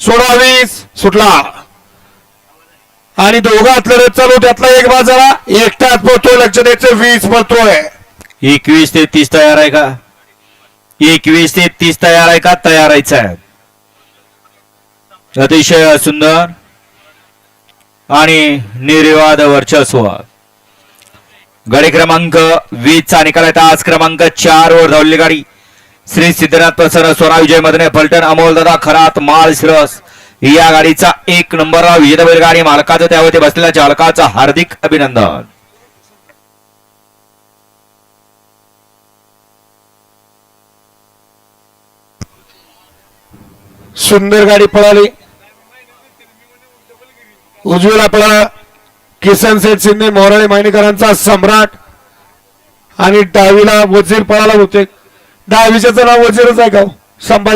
सोळा वीस सुटला. आणि दोघात लढत चालू त्यातला एक बाजारा एकटाच पळतोय लक्ष द्यायचं वीस पळतोय एकवीस ते तीस तयार आहे का? एकवीस ते तीस तयार आहे का? तयार आहे अतिशय सुंदर आणि निर्वाद वर्चस्व. गाडी क्रमांक वीस चा निकाल आहे. आज क्रमांक चार वर धावलेली गाडी. श्री सिद्धनाथ प्रसन्न सोना विजय मदने फलटण अमोल दादा खरात माल शिरस. या गाडीचा एक नंबर विजेता गाडी मालकाचं त्यावरती बसलेल्या चालकाचं हार्दिक अभिनंदन. सुंदर गाडी पळाली. उजवीला आपला किसन सेठ शिंदे मोराळे मायनेकरांचा सम्राट. आणि डावीला वजीर पळाला होते दहावीच्या नाव वजीरच आहे का हो? संभाजी